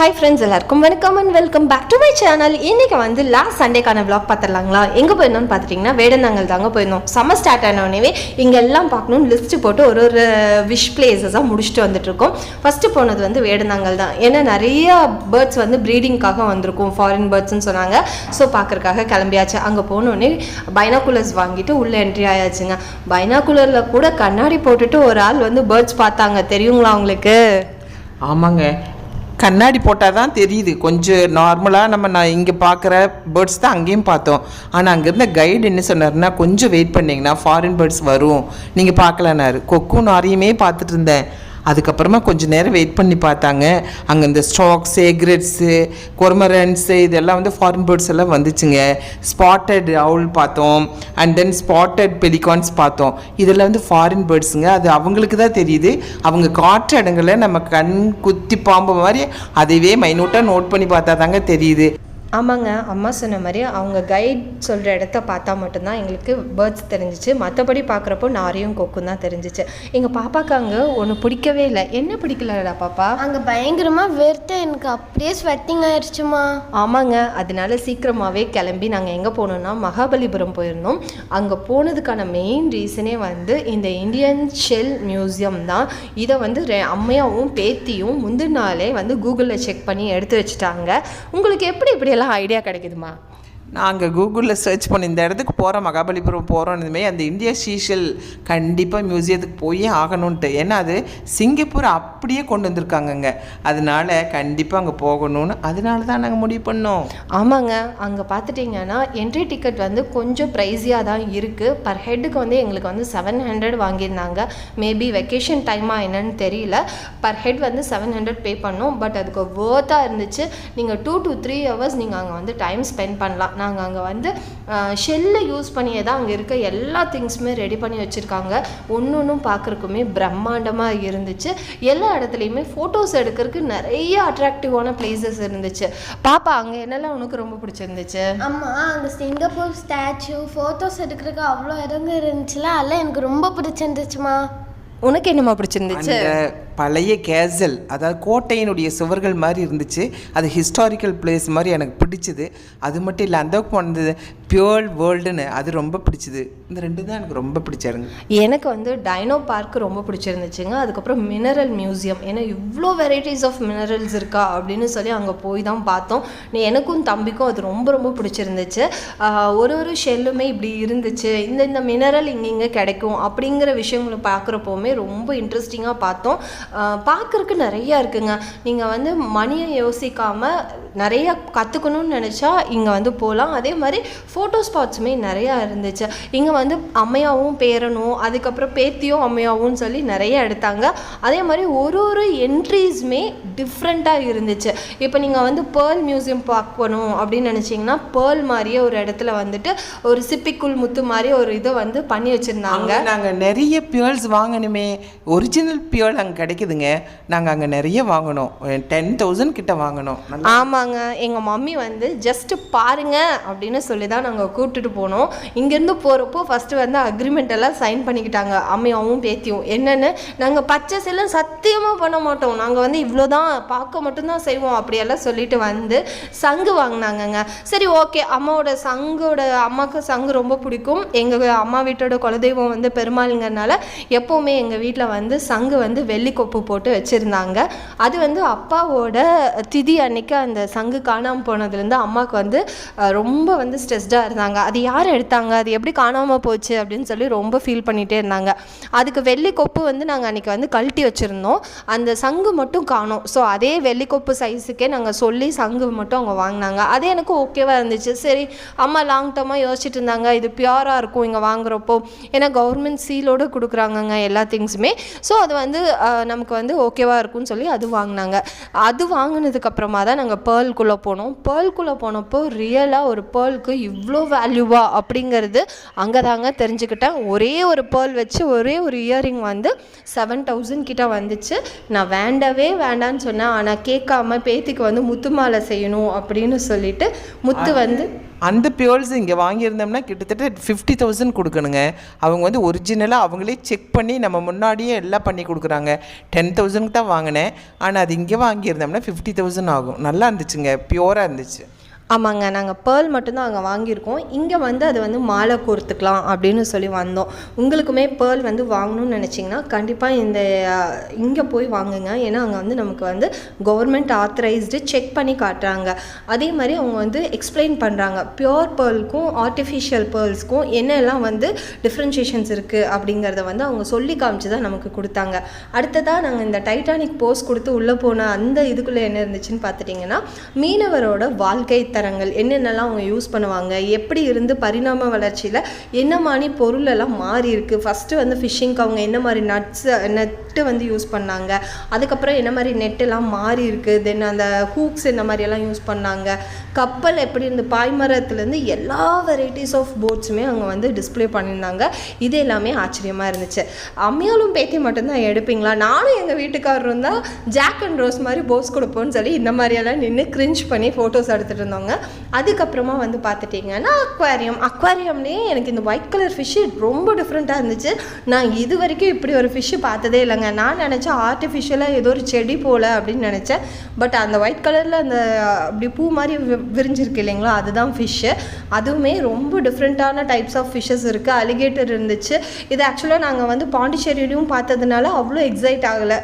Hi friends எல்லாருக்கும் வணக்கம் and welcome back to my channel இன்னைக்கு வந்து லாஸ்ட் சண்டேக்கான விளாக் பார்த்துடலாங்களா? எங்கே போயிருந்தோம்னு பார்த்துட்டிங்கன்னா வேடந்தாங்கல் தாங்க போயிருந்தோம். சம்மர் ஸ்டார்ட் ஆனோடனே இங்கே எல்லாம் பார்க்கணும்னு லிஸ்ட் போட்டு ஒரு ஒரு uh, விஷ் பிளேஸஸாக முடிச்சுட்டு வந்துட்டுருக்கோம். ஃபஸ்ட்டு போனது வந்து வேடந்தாங்கல் தான். ஏன்னா நிறைய பேர்ட்ஸ் வந்து ப்ரீடிங்காக வந்திருக்கும். ஃபாரின் பேர்ட்ஸ்னு சொன்னாங்க. ஸோ பார்க்கறக்காக கிளம்பியாச்சு. அங்கே போனோடனே பைனாகுலர்ஸ் வாங்கிட்டு உள்ளே என்ட்ரி ஆயாச்சுங்க. பைனாகுலரில் கூட கண்ணாடி போட்டுட்டு ஒரு ஆள் வந்து பேர்ட்ஸ் பார்த்தாங்க. தெரியுங்களா உங்களுக்கு? ஆமாங்க. கண்ணாடி போட்டால் தான் தெரியுது. கொஞ்சம் நார்மலாக நம்ம நான் இங்கே பார்க்குற பேர்ட்ஸ் தான் அங்கேயும் பார்த்தோம். ஆனால் அங்கேருந்த கைடு என்ன சொன்னார்னா கொஞ்சம் வெயிட் பண்ணிங்கன்னா ஃபாரின் பேர்ட்ஸ் வரும். நீங்கள் பார்க்கலனாரு கொக்கும் நாரையுமே பார்த்துட்டு இருந்தேன். அதுக்கப்புறமா கொஞ்சம் நேரம் வெயிட் பண்ணி பார்த்தாங்க. அங்கே இந்த ஸ்டாக்ஸ் எக்ரெட்ஸு கொர்மரன்ஸு இதெல்லாம் வந்து ஃபாரின் பேர்ட்ஸ் எல்லாம் வந்துச்சுங்க. ஸ்பாட்டட் அவுல் பார்த்தோம். அண்ட் தென் ஸ்பாட்டட் பெலிகான்ஸ் பார்த்தோம். இதெல்லாம் வந்து ஃபாரின் பேர்ட்ஸுங்க அது அவங்களுக்கு தான் தெரியுது. அவங்க காற்று இடங்களில் நம்ம கண் குத்தி பாம்பு மாதிரி அதைவே மைனூட்டாக நோட் பண்ணி பார்த்தா தாங்க தெரியுது. ஆமாங்க அம்மா சொன்ன மாதிரி அவங்க கைட் சொல்கிற இடத்த பார்த்தா மட்டும்தான் எங்களுக்கு பேர்ட்ஸ் தெரிஞ்சிச்சு. மற்றபடி பார்க்குறப்போ நாரையும் கொக்கும் தான் தெரிஞ்சிச்சு. எங்கள் பாப்பாக்கு அங்கே ஒன்று பிடிக்கவே இல்லை. என்ன பிடிக்கலடா பாப்பா? அங்க பயங்கரமா வேர்த்து எனக்கு அப்படியே ஸ்வெட்டிங் ஆயிடுச்சுமா ஆமாங்க அதனால சீக்கிரமாகவே கிளம்பி நாங்கள் எங்கே போனோம்னா மகாபலிபுரம் போயிருந்தோம். அங்கே போனதுக்கான மெயின் ரீசனே வந்து இந்த இந்தியன் ஷெல் மியூசியம் தான். இதை வந்து ரெ- அம்மையாவும் பேத்தியும் முந்தின நாளே வந்து கூகுளில் செக் பண்ணி எடுத்து வச்சுட்டாங்க. உங்களுக்கு எப்படி இப்படியெல்லாம் ஐடியா கிடைக்குதுமா? நாங்கள் கூகுளில் சர்ச் பண்ணி இந்த இடத்துக்கு போகிறோம் மகாபலிபுரம் போகிறோன்னுமே அந்த இந்தியா ஷீஷல் கண்டிப்பாக மியூசியத்துக்கு போயே ஆகணுன்ட்டு ஏன்னா அது சிங்கப்பூர் அப்படியே கொண்டு வந்திருக்காங்கங்க. அதனால கண்டிப்பாக அங்கே போகணும்னு அதனால தான் நாங்கள் முடிவு பண்ணோம். ஆமாங்க. அங்கே பார்த்துட்டிங்கன்னா என்ட்ரி டிக்கெட் வந்து கொஞ்சம் ப்ரைஸியாக தான் இருக்குது பர் ஹெட்டுக்கு வந்து எங்களுக்கு வந்து செவன் ஹண்ட்ரட் வாங்கியிருந்தாங்க. மேபி வெக்கேஷன் டைமாக என்னன்னு தெரியல. பர் ஹெட் வந்து செவன் ஹண்ட்ரட் பே பண்ணோம். பட் அதுக்கு வேர்த்தாக இருந்துச்சு. நீங்கள் டூ டு த்ரீ ஹவர்ஸ் நீங்கள் அங்கே வந்து டைம் ஸ்பெண்ட் பண்ணலாம். நாங்கள் அங்கே வந்து ஷெல்லை யூஸ் பண்ணியே தான் அங்கே இருக்க எல்லா திங்ஸுமே ரெடி பண்ணி வச்சுருக்காங்க. ஒன்று ஒன்றும் பார்க்குறக்குமே பிரம்மாண்டமாக இருந்துச்சு. எல்லா இடத்துலையுமே ஃபோட்டோஸ் எடுக்கிறதுக்கு நிறைய அட்ராக்டிவான பிளேசஸ் இருந்துச்சு. பாப்பா அங்கே என்னெல்லாம் உனக்கு ரொம்ப பிடிச்சிருந்துச்சு? ஆமா அங்க சிங்கப்பூர் ஸ்டாச்சு போட்டோஸ் எடுக்கிறதுக்கு அவ்வளோ இடங்க இருந்துச்சுல அதெல்லாம் எனக்கு ரொம்ப பிடிச்சிருந்துச்சுமா. உனக்கு என்னம்மா பிடிச்சிருந்துச்சு? அந்த பழைய கேசல் அதாவது கோட்டையினுடைய சுவர்கள் மாதிரி இருந்துச்சு. அது ஹிஸ்டாரிக்கல் பிளேஸ் மாதிரி எனக்கு பிடிச்சது. அது மட்டும் இல்லை அந்த போனது பியோர் வேர்ல்டுன்னு அது ரொம்ப பிடிச்சது. இந்த ரெண்டு தான் எனக்கு ரொம்ப பிடிச்சாருங்க. எனக்கு வந்து டைனோ பார்க் ரொம்ப பிடிச்சிருந்துச்சுங்க. அதுக்கப்புறம் மினரல் மியூசியம் ஏன்னா இவ்வளோ வெரைட்டிஸ் ஆஃப் மினரல்ஸ் இருக்கா அப்படின்னு சொல்லி அங்கே போய் தான் பார்த்தோம். நீ எனக்கும் தம்பிக்கும் அது ரொம்ப ரொம்ப பிடிச்சிருந்துச்சு. ஒரு ஒரு ஷெல்லுமே இப்படி இருந்துச்சு. இந்த இந்த மினரல் இங்கே இங்கே கிடைக்கும் அப்படிங்கிற விஷயங்களை பார்க்குறப்போவுமே ரொம்ப இன்ட்ரெஸ்டிங்காக பார்த்தோம். பார்க்குறக்கு நிறையா இருக்குங்க. நீங்கள் வந்து மணியை யோசிக்காமல் நிறையா கற்றுக்கணும்னு நினச்சா இங்கே வந்து போகலாம் அதே மாதிரி ஃபோட்டோ ஸ்பாட்ஸுமே நிறையா இருந்துச்சு. இங்கே வந்து அம்மையாவும் பேரனும் அதுக்கப்புறம் பேத்தியும் அம்மையாவும் சொல்லி நிறைய எடுத்தாங்க. அதே மாதிரி ஒரு ஒரு என்ட்ரிஸுமே டிஃப்ரெண்ட்டாக இருந்துச்சு. இப்போ நீங்கள் வந்து பேர்ல் மியூசியம் பார்க்கணும் அப்படின்னு நினச்சிங்கன்னா பேர்ல் மாதிரியே ஒரு இடத்துல வந்துட்டு ஒரு சிப்பிக்குள் முத்து மாதிரி ஒரு இதை வந்து பண்ணி வச்சுருந்தாங்க. நாங்கள் நிறைய பியர்ஸ் வாங்கணுமே. ஒரிஜினல் பியர் அங்கே கிடைக்குதுங்க. நாங்கள் அங்கே நிறைய வாங்கினோம். டென் தௌசண்ட் கிட்ட வாங்கினோம். ஆமாங்க. எங்கள் மம்மி வந்து ஜஸ்ட் பாருங்க அப்படின்னு சொல்லி தான் நாங்கள் கூப்பிட்டுட்டு போனோம். இங்கேருந்து போகிறப்போ ஃபஸ்ட்டு வந்து அக்ரிமெண்ட் எல்லாம் சைன் பண்ணிக்கிட்டாங்க. அம்மையாவும் பேத்தியும். என்னென்னு நாங்கள் பச்சை செல்லம் சத்தியமாக பண்ண மாட்டோம். நாங்கள் வந்து இவ்வளோ தான் பார்க்க மட்டும்தான் செய்வோம். அப்படியெல்லாம் சொல்லிட்டு வந்து சங்கு வாங்கினாங்கங்க. சரி ஓகே. அம்மாவோட சங்கோட அம்மாவுக்கு சங்கு ரொம்ப பிடிக்கும். எங்கள் அம்மா வீட்டோட குலதெய்வம் வந்து பெருமாளுங்கிறனால எப்போவுமே எங்கள் வீட்டில் வந்து சங்கு வந்து வெள்ளி கொப்பு போட்டு வச்சுருந்தாங்க. அது வந்து அப்பாவோட திதி அன்னைக்கு அந்த சங்கு காணாமல் போனதுலேருந்து அம்மாவுக்கு வந்து ரொம்ப வந்து ஸ்ட்ரெஸ்டாக இருந்தாங்க. அது யார் எடுத்தாங்க? அது எப்படி காணாமல் போச்சு? அப்படின்னு சொல்லி ரொம்ப ஃபீல் பண்ணிகிட்டே இருந்தாங்க. அதுக்கு வெள்ளி கொப்பு வந்து நாங்கள் அன்றைக்கி வந்து கழட்டி வச்சுருந்தோம். அந்த சங்கு மட்டும் காணோம். ஸோ அதே வெள்ளி கொப்பு சைஸுக்கே நாங்கள் சொல்லி சங்கு மட்டும் அவங்க வாங்கினாங்க. அது எனக்கு ஓகேவாக இருந்துச்சு. சரி அம்மா லாங் டர்மாக யோசிச்சுட்டு இருந்தாங்க. இது பியூராக இருக்கும் இங்கே வாங்குறப்போ. ஏன்னா கவர்மெண்ட் சீலோடு கொடுக்குறாங்கங்க எல்லா திங்ஸுமே ஸோ அது வந்து நமக்கு வந்து ஓகேவாக இருக்கும்னு சொல்லி அது வாங்கினாங்க. அது வாங்கினதுக்கப்புறமா தான் நாங்கள் பேர்ல்குள்ளே போனோம். பேர்ல்குள்ளே போனப்போ ரியலாக ஒரு பேர்லுக்கு இவ்வளோ வேல்யூவா அப்படிங்கிறது அங்கே தாங்க தெரிஞ்சுக்கிட்டேன். ஒரே ஒரு பேர்ல் வச்சு ஒரே ஒரு இயரிங் வந்து செவன் தௌசண்ட் கிட்ட வந்துச்சு. நான் வேண்டவே வேண்டான்னு சொன்னேன். ஆனால் கேட்காம பேத்திக்கு வந்து முத்து மாலை செய்யணும் அப்படின்னு சொல்லிட்டு முத்து வந்து அந்த பியூல்ஸ் இங்கே வாங்கியிருந்தோம்னா கிட்டத்தட்ட ஃபிஃப்டி தௌசண்ட் கொடுக்கணுங்க. அவங்க வந்து ஒரிஜினலாக அவங்களே செக் பண்ணி நம்ம முன்னாடியே எல்லாம் பண்ணி கொடுக்குறாங்க. டென் தௌசண்ட்க்கு தான் வாங்கினேன். ஆனால் அது இங்கே வாங்கியிருந்தோம்னா ஃபிஃப்டி தௌசண்ட் ஆகும். நல்லா இருந்துச்சுங்க. பியூராக இருந்துச்சு. ஆமாங்க நாங்கள் பேர்ல் மட்டும்தான் அங்கே வாங்கியிருக்கோம். இங்கே வந்து அது வந்து மாலை கோர்த்துக்கலாம் அப்படின்னு சொல்லி வந்தோம். உங்களுக்குமே பேர்ல் வந்து வாங்கணும்னு நினச்சிங்கன்னா கண்டிப்பாக இந்த இங்கே போய் வாங்குங்க. ஏன்னா அங்கே வந்து நமக்கு வந்து கவர்மெண்ட் ஆத்தரைஸ்டு செக் பண்ணி காட்டுறாங்க. அதே மாதிரி அவங்க வந்து எக்ஸ்பிளைன் பண்ணுறாங்க பியோர் பேர்லுக்கும் ஆர்டிஃபிஷியல் பேர்ல்ஸ்க்கும் என்னெல்லாம் வந்து டிஃப்ரென்ஷியேஷன்ஸ் இருக்குது அப்படிங்கிறத வந்து அவங்க சொல்லி காமிச்சு தான் நமக்கு கொடுத்தாங்க. அடுத்ததாக நாங்கள் இந்த டைட்டானிக் போஸ் கொடுத்து உள்ளே போன அந்த இதுக்குள்ளே என்ன இருந்துச்சுன்னு பார்த்துட்டிங்கன்னா மீனவரோட வாழ்க்கை தரங்கள் என்னென்னலாம் அவங்க யூஸ் பண்ணுவாங்க எப்படி இருந்து பரிணாம வளர்ச்சியில் என்ன மாதிரி பொருளெல்லாம் மாறி இருக்குது ஃபஸ்ட்டு வந்து ஃபிஷ்ஷிங்க்கு அவங்க என்ன மாதிரி நட்ஸ் என்ன நெட்டு வந்து யூஸ் பண்ணாங்க. அதுக்கப்புறம் என்ன மாதிரி நெட்டெல்லாம் மாறி இருக்குது தென் அந்த ஹூக்ஸ் இந்த மாதிரியெல்லாம் யூஸ் பண்ணாங்க. கப்பல் எப்படி இருந்து பாய்மரத்துலேருந்து எல்லா வெரைட்டிஸ் ஆஃப் போட்ஸுமே அவங்க வந்து டிஸ்ப்ளே பண்ணியிருந்தாங்க. இது எல்லாமே ஆச்சரியமாக இருந்துச்சு. அம்மியாலும் பேத்தி மட்டும்தான் எடுப்பீங்களா? நானும் எங்கள் வீட்டுக்காரரும் இருந்தால் ஜாக் அண்ட் ரோஸ் மாதிரி போஸ் கொடுப்போம்னு சொல்லி இந்த மாதிரியெல்லாம் நின்று கிரிஞ்ச் பண்ணி ஃபோட்டோஸ் எடுத்துகிட்டு இருந்தோங்க அதுக்கப்புறமா வந்து பார்த்துட்டிங்கன்னா அக்வாரியம் அக்வாரியம்லேயே எனக்கு இந்த ஒயிட் கலர் ஃபிஷ்ஷு ரொம்ப டிஃப்ரெண்ட்டாக இருந்துச்சு. நான் இது வரைக்கும் இப்படி ஒரு ஃபிஷ்ஷு பார்த்ததே இல்லைங்க. நான் நினச்சேன் ஆர்டிஃபிஷியலாக ஏதோ ஒரு செடி போல் அப்படின்னு நினச்சேன். பட் அந்த ஒயிட் கலரில் அந்த அப்படி பூ மாதிரி வி- விரிஞ்சிருக்கு இல்லைங்களா? அதுதான் ஃபிஷ்ஷு அதுவுமே ரொம்ப டிஃப்ரெண்ட்டான டைப்ஸ் ஆஃப் ஃபிஷ்ஷஸ் இருக்குது அலிகேட்டர் இருந்துச்சு. இது ஆக்சுவலாக நாங்கள் வந்து பாண்டிச்சேரியிலையும் பார்த்ததுனால அவ்வளோ எக்ஸைட் ஆகலை.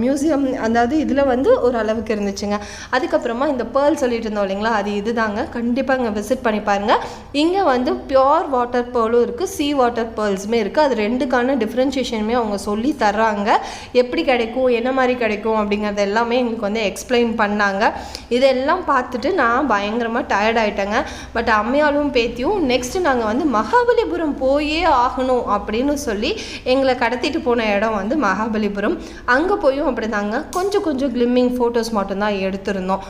மியூசியம் அதாவது இதில் வந்து ஒரு அளவுக்கு இருந்துச்சுங்க. அதுக்கப்புறமா இந்த பேர்ல் சொல்லிட்டு இருந்தோம் இல்லைங்களா? அது இதுதாங்க. கண்டிப்பாக இங்கே விசிட் பண்ணி பாருங்கள் இங்கே வந்து பியோர் வாட்டர் பேர்லும் இருக்குது சீ வாட்டர் பேர்ல்ஸுமே இருக்குது அது ரெண்டுக்கான டிஃப்ரென்ஷியேஷனுமே அவங்க சொல்லி தர்றாங்க. எப்படி கிடைக்கும் என்ன மாதிரி கிடைக்கும் அப்படிங்கிறது எல்லாமே எங்களுக்கு வந்து எக்ஸ்பிளைன் பண்ணாங்க. இதெல்லாம் பார்த்துட்டு நான் பயங்கரமாக டயர்டாயிட்டேங்க பட் அம்மையாலும் பேத்தியும் நெக்ஸ்ட்டு நாங்கள் வந்து மகாபலிபுரம் போயே ஆகணும் அப்படின்னு சொல்லி எங்களை கடத்திட்டு போன இடம் வந்து மகாபலிபுரம். அங்கே போயும் அப்படிதாங்க. கொஞ்சம் கொஞ்சம் கிளிம்மிங் ஃபோட்டோஸ் மட்டும்தான் எடுத்திருந்தோம்.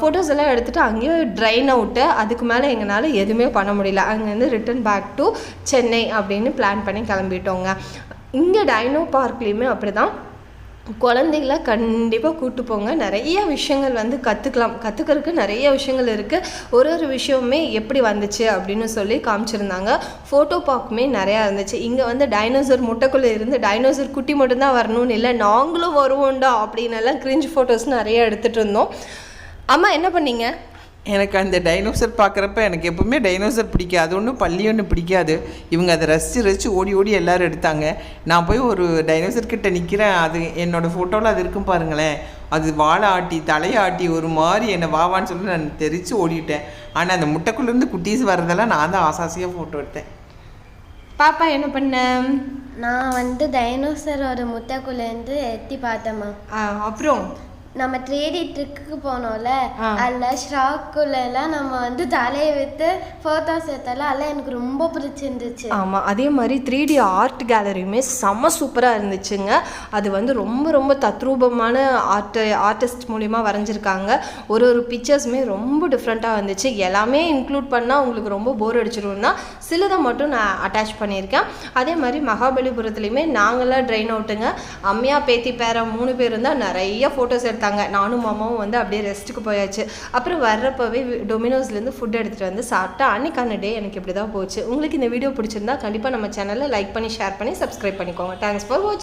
ஃபோட்டோஸ் எல்லாம் எடுத்துகிட்டு அங்கேயே ட்ரைன் அவுட்டு அதுக்கு மேலே எங்களால் எதுவுமே பண்ண முடியல. அங்கேருந்து ரிட்டர்ன் பேக் டு சென்னை அப்படின்னு பிளான் பண்ணி கிளம்பிட்டோங்க. இங்கே டைனோ பார்க்லேயுமே அப்படி தான் குழந்தைகள கண்டிப்பாக கூட்டு போங்க. நிறைய விஷயங்கள் வந்து கற்றுக்கலாம் கற்றுக்கிறதுக்கு நிறைய விஷயங்கள் இருக்குது ஒரு ஒரு விஷயமுமே எப்படி வந்துச்சு அப்படின்னு சொல்லி காமிச்சிருந்தாங்க. ஃபோட்டோ பார்க்குமே நிறையா இருந்துச்சு. இங்கே வந்து டைனோசர் முட்டைக்குள்ளே இருந்து டைனோசர் குட்டி மட்டும்தான் வரணும்னு இல்லை நாங்களும் வருவோம்டா அப்படின்னு எல்லாம் கிரிஞ்சு ஃபோட்டோஸ் நிறைய எடுத்துகிட்டு இருந்தோம். அம்மா என்ன பண்ணீங்க? எனக்கு அந்த டைனோசர் பார்க்குறப்ப எனக்கு எப்பவுமே டைனோசர் பிடிக்காது. ஒன்றும் பள்ளி ஒன்று பிடிக்காது. இவங்க அதை ரசித்து ரசித்து ஓடி ஓடி எல்லாரும் எடுத்தாங்க. நான் போய் ஒரு டைனோசர் கிட்ட நிற்கிறேன் அது என்னோடய ஃபோட்டோவில் அது இருக்கும் பாருங்களேன். அது வாழை ஆட்டி தலையாட்டி ஒரு மாதிரி என்னை வாவான்னு சொல்லி நான் தெரித்து ஓடிட்டேன். ஆனால் அந்த முட்டைக்குள்ளேருந்து குட்டீஸ் வர்றதெல்லாம் நான் தான் ஆசாசியாக ஃபோட்டோ எடுத்தேன். பாப்பா என்ன பண்ண? நான் வந்து டைனோசரோட முட்டைக்குள்ளேருந்து எத்தி பார்த்தேம்மா. ஆ, அப்புறம்? நம்ம த்ரீடி ட்ரிக்கு போனோம்ல ஆ. அதில் ஷ்ராக்குள்ள எல்லாம் நம்ம வந்து தலையை விட்டு ஃபோட்டோஸ் எடுத்தால அதெல்லாம் எனக்கு ரொம்ப பிடிச்சிருந்துச்சு. ஆமாம் அதே மாதிரி த்ரீ டி ஆர்ட் கேலரியுமே செம்ம சூப்பராக இருந்துச்சுங்க. அது வந்து ரொம்ப ரொம்ப தத்ரூபமான ஆர்ட் ஆர்டிஸ்ட் மூலிமா வரைஞ்சிருக்காங்க. ஒரு ஒரு பிக்சர்ஸுமே ரொம்ப டிஃப்ரெண்ட்டாக இருந்துச்சு எல்லாமே இன்க்ளூட் பண்ணால் உங்களுக்கு ரொம்ப போர் அடிச்சிரும்னா சிலதை மட்டும் நான் அட்டாச் பண்ணியிருக்கேன். அதே மாதிரி மகாபலிபுரத்துலையுமே நாங்களாம் ட்ரெயின் அவுட்டுங்க அம்மையா பேத்தி பேர மூணு பேர் இருந்தால் நிறைய ஃபோட்டோஸ் எடுத்தாங்க நானும் மாமாவும் வந்து அப்படியே ரெஸ்ட்டுக்கு போயாச்சு. அப்புறம் வர்றப்பவே டொமினோஸ்லேருந்து ஃபுட் எடுத்துகிட்டு வந்து சாப்பிட்டா அன்னைக்கான டே எனக்கு இப்படி தான் போச்சு. உங்களுக்கு இந்த வீடியோ பிடிச்சிருந்தா கண்டிப்பாக நம்ம சேனலில் லைக் பண்ணி ஷேர் பண்ணி சப்ஸ்கிரைப் பண்ணிக்கோங்க. Thanks for watch